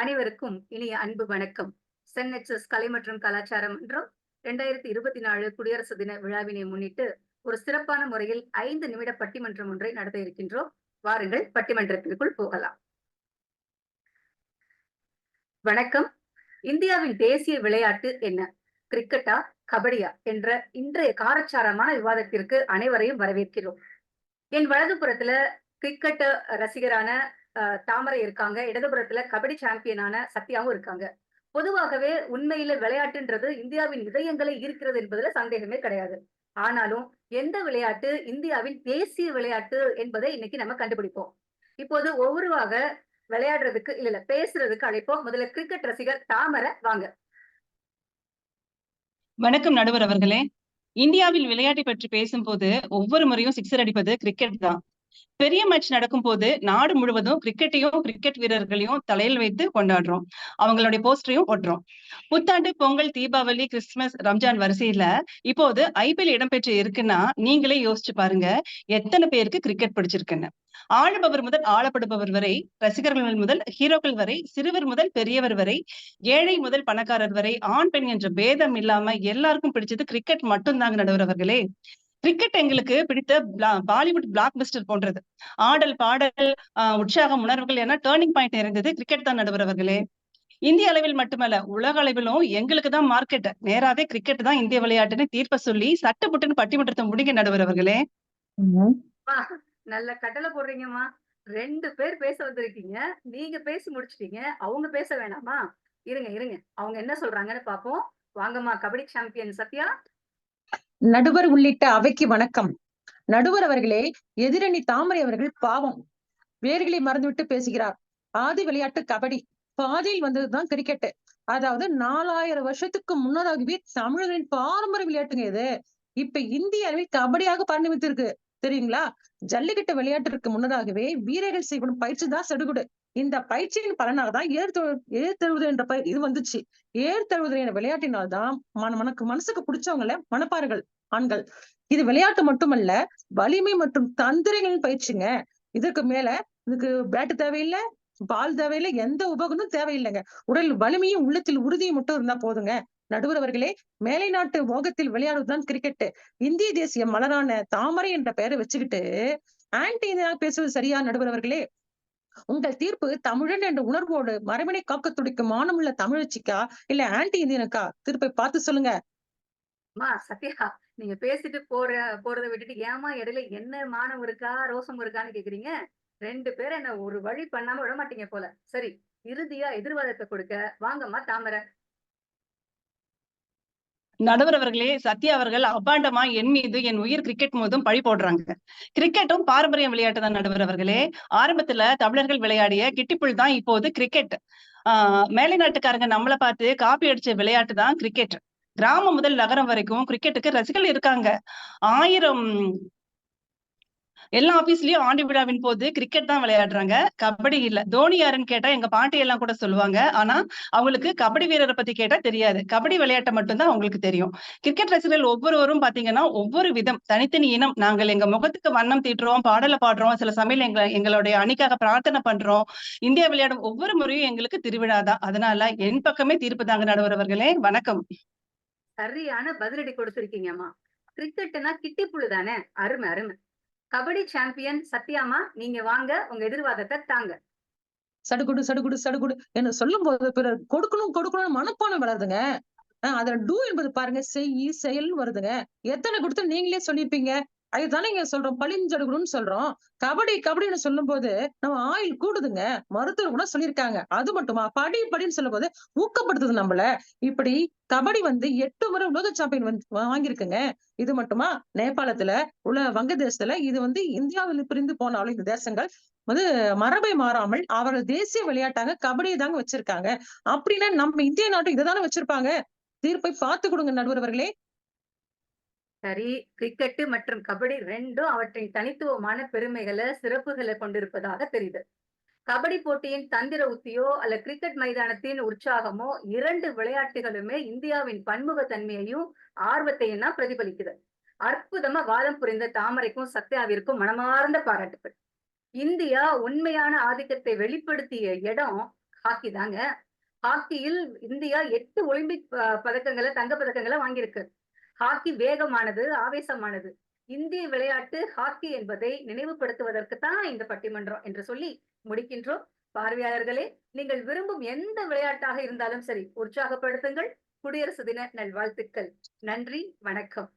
அனைவருக்கும் இனிய அன்பு வணக்கம். சென் எக்ஸஸ் கலை மற்றும் கலாச்சாரம் என்றும் இரண்டாயிரத்தி இருபத்தி நாலு குடியரசு தின விழாவினை முன்னிட்டு ஒரு சிறப்பான முறையில் ஐந்து நிமிட பட்டிமன்றம் ஒன்றை நடத்த இருக்கின்றோம். வாருங்கள் பட்டிமன்றத்திற்குள் போகலாம். வணக்கம். இந்தியாவின் தேசிய விளையாட்டு என்ன? கிரிக்கெட்டா கபடியா என்ற இன்றைய காரச்சாரமான விவாதத்திற்கு அனைவரையும் வரவேற்கிறோம். என் வலதுபுறத்துல கிரிக்கெட் ரசிகரான தாமரை இருக்காங்க. இடதுபுறத்துல கபடி சாம்பியனான சத்யாவும் இருக்காங்க. பொதுவாகவே உண்மையில விளையாட்டுன்றது இந்தியாவின் இதயங்களை ஈர்க்கிறது என்பதுல சந்தேகமே கிடையாது. ஆனாலும் எந்த விளையாட்டு இந்தியாவின் தேசிய விளையாட்டு என்பதை இன்னைக்கு நம்ம கண்டுபிடிப்போம். இப்போது ஒவ்வொருவாக விளையாடுறதுக்கு இல்ல இல்ல பேசுறதுக்கு அழைப்போம். முதல்ல கிரிக்கெட் ரசிகர் தாமரை வாங்க. வணக்கம் நடுவர் அவர்களே. இந்தியாவில் விளையாட்டை பற்றி பேசும்போது ஒவ்வொரு முறையும் சிக்ஸர் அடிப்பது கிரிக்கெட் தான். பெரிய மேட்ச் நடக்கும் போது நாடு முழுவதும் கிரிக்கெட்டையும் கிரிக்கெட் வீரர்களையும் தலையில் வைத்து கொண்டாடுறோம். அவங்களுடைய போஸ்டரையும் ஒட்டுறோம். புத்தாண்டு பொங்கல் தீபாவளி கிறிஸ்துமஸ் ரம்ஜான் வரிசையில இப்போது ஐபிஎல் இடம்பெற்று இருக்குன்னா நீங்களே யோசிச்சு பாருங்க எத்தனை பேருக்கு கிரிக்கெட் பிடிச்சிருக்குன்னு. ஆளுபவர் முதல் ஆளப்படுபவர் வரை ரசிகர்கள் முதல் ஹீரோக்கள் வரை சிறுவர் முதல் பெரியவர் வரை ஏழை முதல் பணக்காரர் வரை ஆண் பெண் என்ற பேதம் இல்லாம எல்லாருக்கும் பிடிச்சது கிரிக்கெட் மட்டும்தாங்க நடுவர் அவர்களே. கிரிக்கெட் எங்களுக்கு பிடித்த பாலிவுட் பிளாக் பஸ்டர் போன்றது. ஆடல் பாடல் ஆஹ் உற்சாகம் உணர்வுகள் என டேர்னிங் பாயிண்ட் நிறைந்தது கிரிக்கெட் தான் நடுவர் அவர்களே இந்திய அளவில் மட்டுமல்ல உலக அளவிலும் எங்களுக்கு தான் மார்க்கெட் நேராவே கிரிக்கெட் தான் இந்திய விளையாட்டுன்னு தீர்ப்ப சொல்லி சட்டப்புட்டுன்னு பட்டிமன்றத்தை முடிங்க நடுவர் அவர்களே நல்ல கட்டளை போடுறீங்கம்மா. ரெண்டு பேர் பேச வந்திருக்கீங்க. நீங்க பேசி முடிச்சிட்டீங்க. அவங்க பேச வேணாமா? இருங்க இருங்க. அவங்க என்ன சொல்றாங்கன்னு பாப்போம். வாங்கம்மா கபடி சாம்பியன் சத்யா. நடுவர் உள்ளிட்ட அவைக்கு வணக்கம். நடுவர் அவர்களே எதிரணி தாமரை அவர்கள் பாவம். வேர்களை மறந்துவிட்டு பேசுகிறார். ஆதி விளையாட்டு கபடி. பாதியில் வந்ததுதான் கிரிக்கெட் அதாவது நாலாயிரம் வருஷத்துக்கு முன்னதாகவே தமிழர்களின் பாரம்பரிய விளையாட்டுங்க இது. இப்ப இந்திய அளவில் கபடியாக பரிணமித்திருக்கு. தெரியுங்களா? ஜல்லிக்கட்டு விளையாட்டிற்கு முன்னதாகவே வீரர்கள் செய்யப்படும் பயிற்சி தான் சடுகுடு. இந்த பயிற்சியின் பலனாக தான் ஏர் தொழு ஏர் என்ற பயிர் இது வந்துச்சு. ஏர் தழுவுதல் என்ற விளையாட்டினால்தான் மன மனக்கு மனசுக்கு பிடிச்சவங்கள மனப்பார்கள் ஆண்கள். இது விளையாட்டு மட்டுமல்ல வலிமை மற்றும் தந்திரங்களின் பயிற்சிங்க. இதுக்கு மேல இதுக்கு பேட்டு தேவையில்லை பால் தேவையில்லை எந்த உபகரணம் தேவையில்லைங்க. உடல் வலிமையும் உள்ளத்தில் உறுதியும் மட்டும் இருந்தா போதுங்க. நடுவர் அவர்களே மேலை நாட்டு மோகத்தில் விளையாடுவதுதான் கிரிக்கெட் இந்திய தேசிய மலரான தாமரை என்ற பெயரை வச்சுக்கிட்டு ஆன்டி இந்தியா பேசுவது சரியா நடுவர் அவர்களே உங்கள் தீர்ப்பு தமிழன் என்ற உணர்வோடு மரபினை காக்க துடிக்கும் மானமுள்ள தமிழச்சிக்கா இல்ல ஆன்டி இந்தியனுக்கா? தீர்ப்பை பார்த்து சொல்லுங்க. அம்மா சத்யா நீங்க பேசிட்டு போற போறதை விட்டுட்டு ஏமா இடையில என்ன மானம் இருக்கா ரோசம் இருக்கான்னு கேக்குறீங்க? ரெண்டு பேரும் என்ன ஒரு வழி பண்ணாம விட மாட்டீங்க போல. சரி இறுதியா எதிர்வாதத்தை கொடுக்க வாங்கம்மா தாமரை. நடுவர் அவர்களே சத்யா அவர்கள் அபாண்டமா என் மீது என் உயிர் கிரிக்கெட் மீதும் பழி போடுறாங்க. கிரிக்கெட்டும் பாரம்பரிய விளையாட்டு தான் நடுவர் அவர்களே. ஆரம்பத்துல தமிழர்கள் விளையாடிய கிட்டிப்புள் தான் இப்போது கிரிக்கெட் ஆஹ் மேலை நாட்டுக்காரங்க நம்மள பார்த்து காப்பி அடிச்ச விளையாட்டு தான் கிரிக்கெட் கிராமம் முதல் நகரம் வரைக்கும் கிரிக்கெட்டுக்கு ரசிகர்கள் இருக்காங்க. ஆயிரம் எல்லா ஆபீஸ்லயும் ஆண்டு விழாவின் போது கிரிக்கெட் தான் விளையாடுறாங்க. கபடி இல்ல. தோனி யாருன்னு கேட்டா எங்க பாட்டி எல்லாம் கூட சொல்லுவாங்க. ஆனா அவங்களுக்கு கபடி வீரரை பத்தி கேட்டா தெரியாது. கபடி விளையாட்டை மட்டும்தான் அவங்களுக்கு தெரியும். கிரிக்கெட் ரசிகர்கள் ஒவ்வொருவரும் பாத்தீங்கன்னா ஒவ்வொரு விதம் தனித்தனி இனம். நாங்கள் எங்க முகத்துக்கு வண்ணம் தீட்டுறோம் பாடலை பாடுறோம் சில சமையல் எங்க எங்களுடைய அணிக்காக பிரார்த்தனை பண்றோம். இந்தியா விளையாடும் ஒவ்வொரு முறையும் எங்களுக்கு திருவிழா தான். அதனால என் பக்கமே தீர்ப்பு தாங்க நடுவர் அவர்களே. வணக்கம். சரியான பதிலடி கொடுத்திருக்கீங்கம்மா. கிரிக்கெட்னா கிட்டிப்புழு தானே? அருமை அருமை. கபடி சாம்பியன் சத்யாமா நீங்க வாங்க. உங்க எதிர்வாதத்தை தாங்க. சடுகுடு சடுகுடு சடுகுடு என்று சொல்லும் போது பிறர் கொடுக்கணும் கொடுக்கணும்னு மனப்பான்மை வளருதுங்க. ஆஹ் அதுல டூ என்பது பாருங்க செய் செயல் வருதுங்க. எத்தனை கொடுத்து நீங்களே சொல்லியிருப்பீங்க அதுதானே இங்க சொல்றோம். பளிஞ்சடுகுடுன்னு சொல்றோம். கபடி கபடின்னு சொல்லும் போது நம்ம ஆயுள் கூடுதுங்க. மருத்துவர் கூட சொல்லியிருக்காங்க. அது மட்டுமா? படி படின்னு சொல்லும் போது ஊக்கப்படுத்துது நம்மள. இப்படி கபடி வந்து எட்டு முறை உலக சாம்பியன் வந்து வாங்கியிருக்குங்க. இது மட்டுமா? நேபாளத்துல உள்ள வங்கதேசத்துல இது வந்து இந்தியாவில் பிரிந்து போனாலும் இந்த தேசங்கள் வந்து மரபை மாறாமல் அவர்கள் தேசிய விளையாட்டாக கபடியை தாங்க வச்சிருக்காங்க. அப்படின்னா நம்ம இந்திய நாட்டை இதை தானே வச்சிருப்பாங்க தீர்ப்பை பார்த்து கொடுங்க நடுவர் சரி கிரிக்கெட் மற்றும் கபடி ரெண்டும் அவற்றின் தனித்துவமான பெருமைகளை சிறப்புகளை கொண்டிருப்பதாக தெரியுது. கபடி போட்டியின் தந்திர உத்தியோ அல்ல கிரிக்கெட் மைதானத்தின் உற்சாகமோ இரண்டு விளையாட்டுகளுமே இந்தியாவின் பன்முகத்தன்மையையும் ஆர்வத்தையும் தான் பிரதிபலிக்குது. அற்புதமா வாதம் புரிந்த தாமரைக்கும் சத்யாவிற்கும் மனமார்ந்த பாராட்டுகள் இந்தியா உண்மையான ஆதிக்கத்தை வெளிப்படுத்திய இடம் ஹாக்கி தாங்க ஹாக்கியில் இந்தியா எட்டு ஒலிம்பிக் பதக்கங்களை தங்க பதக்கங்களை வாங்கியிருக்கு. ஹாக்கி வேகமானது ஆவேசமானது. இந்திய விளையாட்டு ஹாக்கி என்பதை நினைவுபடுத்துவதற்கு தான் இந்த பட்டிமன்றம் என்று சொல்லி முடிக்கின்றோம். பார்வையாளர்களே நீங்கள் விரும்பும் எந்த விளையாட்டாக இருந்தாலும் சரி உற்சாகப்படுத்துங்கள். குடியரசு தின நல்வாழ்த்துக்கள். நன்றி வணக்கம்.